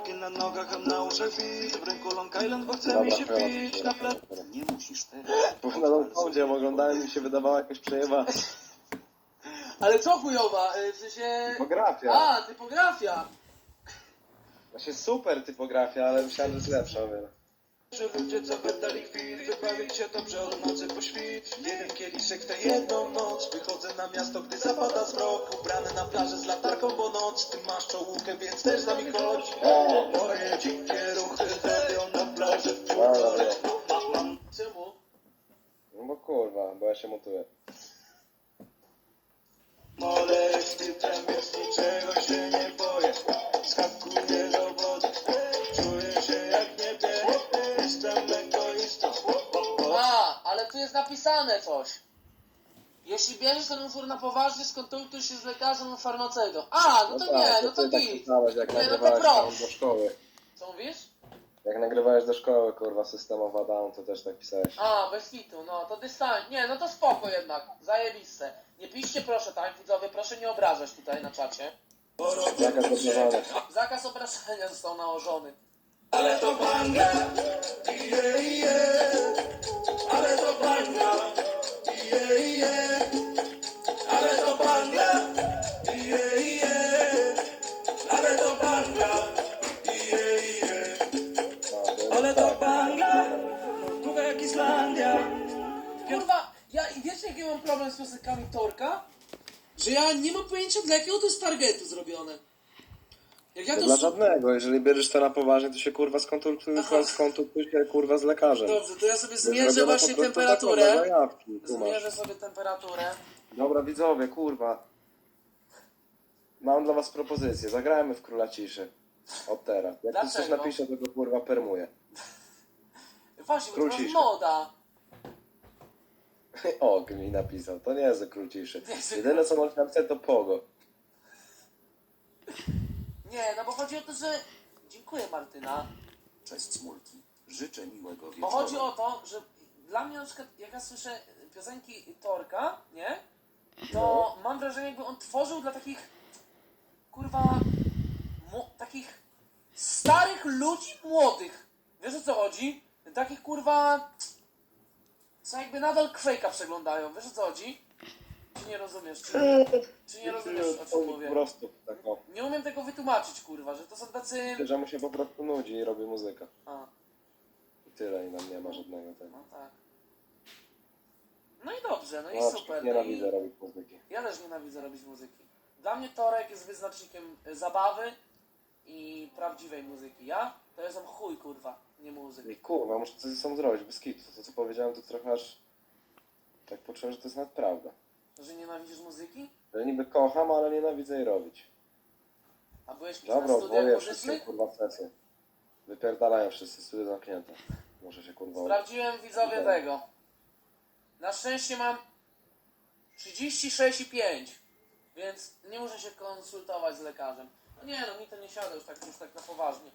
Klapki na nogach, a na uszach bit W ręku Long Island, bo chce Dobra, mi się chyba pić Na ple... Nie musisz teraz. Bo na lądzie oglądałem mi się wydawała jakaś przejęwa Ale co chujowa? Y, W sensie... typografia. A, typografia. Właśnie super typografia, ale myślałem, że jest lepsza o wiele. Że ludzie co wydali kwit Wybawić się dobrze od nocy po świt. Jeden kieliszek tę jedną noc Wychodzę na miasto, gdy zapada zmrok Ubrany na plaży z latarką, bo noc. Ty masz czołówkę, więc też z nami chodź. Moje dzikie ruchy zrobią na plaży w Czemu? No bo kurwa, bo ja się montuję. Mole wstydem, więc niczego się nie ale tu jest napisane coś. Jeśli bierzesz ten utwór na poważnie, skonsultuj się z lekarzem lub farmaceutą. A, no to nie, tak, no to ty tak git. jak Nie, no to nagrywałeś tam do szkoły. Co mówisz? Jak nagrywałeś do szkoły, kurwa, systemowa down, to też tak pisałeś. A, bez hitu, no to dystans. Nie, no to spoko jednak. Zajebiste. Nie piszcie proszę tak, widzowie, proszę nie obrażać tutaj na czacie. Jaka zabrana. Zakaz obrażania został nałożony. Ale to banga Ale to banga Długa jak Islandia Kurwa, ja i wiecie jaki mam problem z piosenkami Torka? Że ja nie mam pojęcia dla jakiego to jest targetu zrobione. Jak ja To dla żadnego, jeżeli bierzesz to na poważnie, to się kurwa skonsultuj się kurwa z lekarzem. Dobrze, to ja sobie zmierzę właśnie prostu temperaturę. kumasz. Zmierzę sobie temperaturę. Dobra widzowie, kurwa. Mam dla was propozycję, zagrajmy w Króla Ciszy. Od teraz. Jak ktoś coś Dlaczego? napisze, to go kurwa permuje. Właśnie, bo to jest moda. O, mi napisał, to nie jest Król Ciszy. Nie, Jedyne co można napisać to Pogo. Nie, no bo chodzi o to, że... Dziękuję Martyna. Cześć Smulki. Życzę miłego Bo wieczoru. chodzi o to, że dla mnie na przykład, jak ja słyszę piosenki Torka, nie? To mam wrażenie, jakby on tworzył dla takich, kurwa, mo- takich starych ludzi młodych. Wiesz o co chodzi? Takich, kurwa, co jakby nadal Quake'a przeglądają. Wiesz o co chodzi? Czy nie rozumiesz? Czy, czy nie rozumiesz, o czym Po mówię? prostu, tak o. Nie umiem tego wytłumaczyć, kurwa, że to są tacy... Że mu się po prostu nudzi i robi muzykę. A, I tyle, i nam nie ma żadnego tego. no tak. No i dobrze, no i No, super. No nienawidzę i... robić muzyki. Ja też nienawidzę robić muzyki. Dla mnie Torek jest wyznacznikiem zabawy i prawdziwej muzyki. Ja to jestem chuj, kurwa, nie muzyk. I kurwa, muszę coś ze sobą zrobić, bez kitu. To co powiedziałem, to trochę aż... Tak poczułem, że to jest nawet prawda. Że nienawidzisz muzyki? Że niby kocham, ale nienawidzę jej robić. A byłeś kiedyś Dobra, na studiach odwołuję wszystkie muzycznych? kurwa sesje. Wypierdalają wszyscy, studia zamknięte. Muszę się kurwa... Sprawdziłem widzowie Dobra. tego. Na szczęście mam 36,5, więc nie muszę się konsultować z lekarzem. No nie no, mi to nie siada już tak, już tak na poważnie.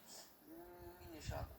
Mm, Mi nie siada.